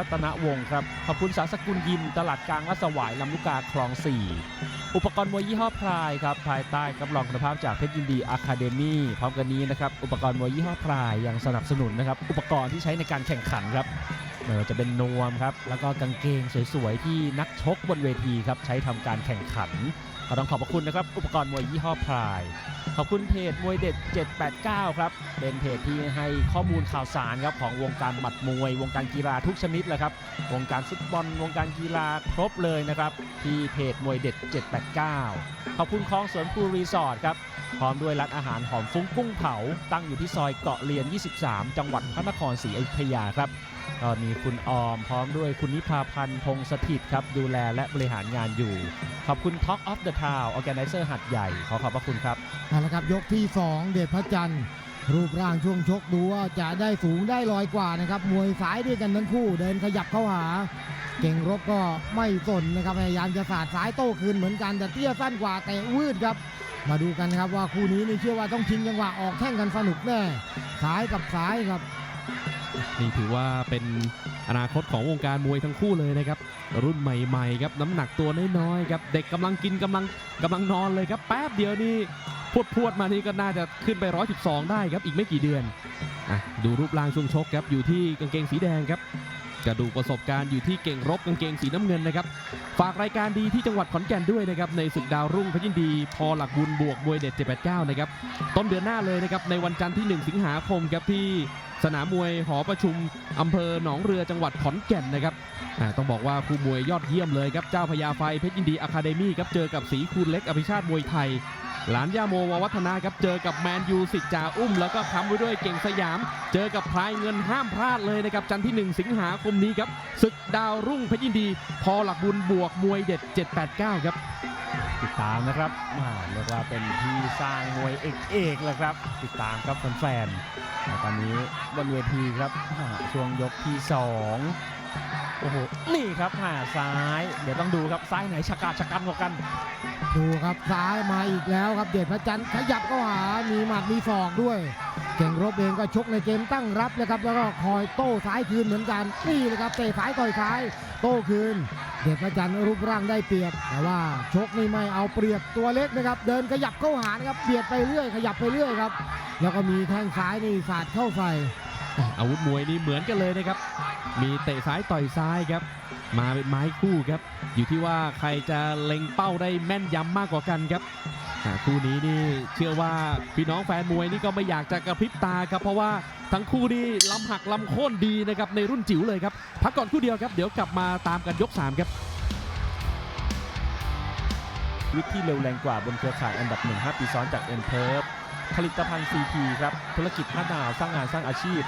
รัตนวงศ์ครับ ขอบคุณสาสกุลยิม ตลาดกลางรัสวายลำลูกกาคลอง 4 อุปกรณ์มวยยี่ห้อพรายครับ ภายใต้กับรองคุณภาพจากเพชรยินดีอะคาเดมี่พร้อมกันนี้นะครับ อุปกรณ์มวยยี่ห้อพรายยังสนับสนุนนะครับ อุปกรณ์ที่ใช้ในการแข่งขันครับไม่ว่าจะเป็นนวมครับ แล้วก็กางเกงสวยๆ ที่นักชกบนเวทีครับ ใช้ทำการแข่งขัน ก็ต้องขอบพระคุณนะครับ อุปกรณ์มวยยี่ห้อพราย ขอบคุณเพจมวยเด็ด 789 ครับ เป็นเพจที่ให้ข้อมูลข่าวสารครับของวงการหมัดมวย วงการกีฬาทุกชนิดเลยครับ วงการฟุตบอล วงการกีฬาครบเลยนะครับ ที่เพจมวยเด็ด 789 ขอบคุณคลองสวนภูรีสอร์ทครับพร้อมด้วยร้านอาหารหอมฟุ้งกุ้งเผา ตั้งอยู่ที่ซอยเกาะเลียน 23 จังหวัดพระนครศรีอยุธยาครับก็มีคุณออมพร้อมด้วยคุณนิพาพันธ์พงสถิตครับ ดูแลและบริหารงานอยู่ ขอบคุณ Talk of the Town Organizer หัดใหญ่ ขอขอบพระคุณครับเอาละครับยกที่ 2 เดชพระจันทร์รูปร่างช่วงชกดูว่าจะได้สูงได้ลอยกว่านะครับ มวยสายด้วยกันทั้งคู่เดินขยับเข้าหา เก่งรบก็ไม่สนนะครับพยายามจะสาดสายโต้คืนเหมือนกันแต่เตี้ยสั้นกว่าแต่วืดครับมาดูกันครับว่าคู่นี้นี่เชื่อว่าต้องชิงจังหวะออกแข่งกันสนุกแน่ซ้ายกับซ้ายครับ นี่ถือว่าเป็นอนาคตของวงการมวยทั้งคู่เลยนะครับ รุ่นใหม่ๆครับน้ำหนักตัวน้อยๆครับเด็กกำลังกินกำลังกำลังนอนเลยครับ แป๊บเดียวนี่พวดพวดๆมานี่ก็น่าจะขึ้นไป 112 ได้ครับอีกไม่กี่เดือนอดูรูปร่างช่วงชกครับอยู่ที่กางเกงสีแดงครับ กระดูกประสบการณ์อยู่ที่เก่งรบกางเกงสีน้ำเงินนะครับ ฝากรายการดีที่จังหวัดขอนแก่นด้วยนะครับ ในศึกดาวรุ่งพยินดี พอหลักบุญบวกมวยเด็ด 789 นะครับ ต้นเดือนหน้าเลยนะครับ ในวันจันทร์ที่ 1 สิงหาคมครับที่สนามมวยหอประชุมอำเภอหนองเรือจังหวัดขอนแก่นนะครับต้องบอกว่าคู่มวยยอดเยี่ยมเลยครับเจ้าพญาไฟเพชรยินดีอะคาเดมี่ครับเจอกับสีคูณเล็กอภิชาติมวยไทย หลานย่าโมววัฒนาครับเจอกับแมนยูสิทธิ์จ่าอุ้ม แล้วก็ค้ำไว้ด้วยเก่งสยาม เจอกับพลายเงินห้ามพลาดเลยนะครับจันทร์ที่ 1 สิงหาคมนี้ครับศึกดาวรุ่งเพชรยินดี พอหลักบุญบวกมวยเด็ด 789 ครับ ติดตามนะครับอ่าเรียกว่าเป็นที่สร้างมวยเอกเอกเลยครับ ติดตามครับแฟนๆตอนนี้บนเวทีครับช่วงยกที่สองโอ้โหนี่ครับหาซ้าย เดี๋ยวต้องดูครับซ้ายไหนชะกาชะกันกว่ากัน ดูครับซ้ายมาอีกแล้วครับเดชพระจันทร์ขยับเข้าหามีหมัดมีศอกด้วย เก่งรบเองก็ชกในเกมตั้งรับนะครับ แล้วก็คอยโต้ซ้ายคืนเหมือนกันนี่เลยครับเตะซ้ายต่อยซ้าย โต้คืน เดชพระจันทร์รูปร่างได้เปรียบ แต่ว่าชกนี่ไม่เอาเปรียบตัวเล็กนะครับ เดินขยับเข้าหานะครับเบียดไปเรื่อยขยับไปเรื่อยครับ แล้วก็มีแข้งซ้ายนี่สาดเข้าใส่อาวุธมวยนี่เหมือนกันเลยนะครับ มีเตะซ้ายต่อยซ้ายครับ มาเป็นไม้คู่ครับ อยู่ที่ว่าใครจะเล็งเป้าได้แม่นยำมากกว่ากันครับคู่นี้นี่เชื่อว่าพี่น้องแฟนมวยนี่ก็ไม่อยากจะกระพริบตาครับ เพราะว่าทั้งคู่นี่ลำหักลำโค่นดีนะครับในรุ่นจิ๋วเลยครับพักก่อนคู่เดียวครับเดี๋ยวกลับมาตามกันยก3ครับ วิธีเร็วแรงกว่าบนเครือข่ายอันดับ 1 5 ปีซ้อนจาก n p e r ผลิตภัณฑ์ CP ครับ ธุรกิจห้าดาวสร้างงานสร้างอาชีพ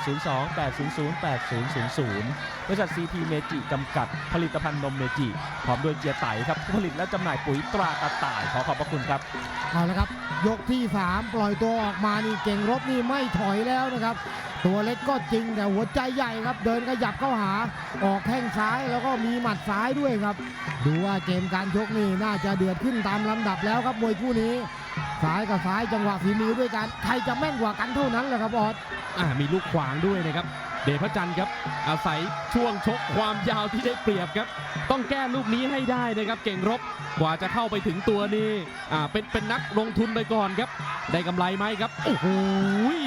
02-800-8000 บริษัท CP เมจิจำกัด ผลิตภัณฑ์นมเมจิ พร้อมด้วยเจียไตครับผู้ผลิตและจำหน่ายปุ๋ยตรากระต่าย ขอขอบพระคุณครับ เอาละครับ ยกที่ 3 ปล่อยตัวออกมานี่เก่งรบนี่ไม่ถอยแล้วนะครับ ตัวเล็กก็จริงแต่หัวใจใหญ่ครับ เดินขยับเข้าหาออกแข้งซ้ายแล้วก็มีหมัดซ้ายด้วยครับ ดูว่าเกมการชกนี่น่าจะเดือดขึ้นตามลำดับแล้วครับมวยคู่นี้ซ้ายกับซ้ายจังหวะฝีมือด้วยกัน ใครจะแม่นกว่ากันเท่านั้นแหละครับออสมีลูกขวางด้วยนะครับ เดชพระจันทร์ครับ อาศัยช่วงชกความยาวที่ได้เปรียบครับ ต้องแก้ลูกนี้ให้ได้นะครับเก่งรบกว่าจะเข้าไปถึงตัวนี่อ่าเป็นเป็นนักลงทุนไปก่อนครับ ได้กำไรไหมครับโอ้โห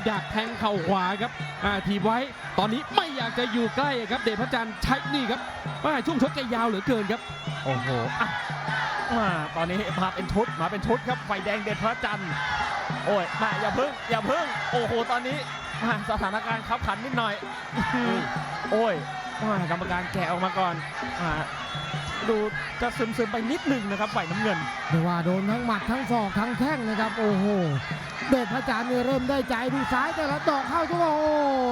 ดักแทงเข่าขวาครับอ่าทีไว้ตอนนี้ไม่อยากจะอยู่ใกล้ครับ เดชพระจันทร์ใช้นี่ครับว่าช่วงชกแกยาวเหลือเกินครับโอ้โหอะมาตอนนี้มาเป็นชุดมาเป็นชุดครับไฟแดงเด็ดพระจันทร์โอ้ยมาอย่าพึ่งอย่าพึ่งโอ้โหตอนนี้ สถานการณ์ขับขันนิดหน่อยอื้อหือโอ้ยมากรรมการแกะออกมาก่อนอ่าดูจะซึมซึมๆไปนิดหนึ่งนะครับฝ่ายน้ำเงินไม่ว่าโดนทั้งหมัดทั้งศอกทั้งแข้งนะครับ โอ้โหเดชพระจันทร์นี่เริ่มได้ใจดูซ้ายแต่ละดอกเข้าตัวโอ้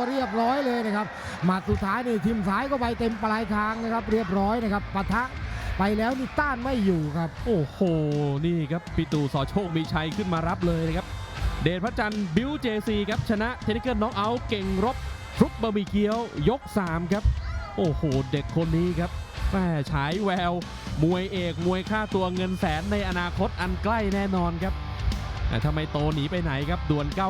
เรียบร้อยเลยนะครับหมัดสุดท้ายนี่ทิมซ้ายก็ไปเต็มปลายคางนะครับ เรียบร้อยนะครับปะทะไปแล้วนี่ต้านไม่อยู่ครับ โอ้โหนี่ครับพี่ตู่สอโชคมีชัยขึ้นมารับเลยนะครับ เดชพระจันทร์บิวเจซีครับชนะเทนนิเกิลน้องเอาเก่งรบฟลุกบะหมี่เกี๊ยวยก 3 ครับ โอ้โห เด็กคนนี้ครับแม่ฉายแวว มวยเอกมวยค่าตัวเงินแสนในอนาคตอันใกล้แน่นอนครับแต่ทำไมโตหนีไปไหนครับด่วนก้า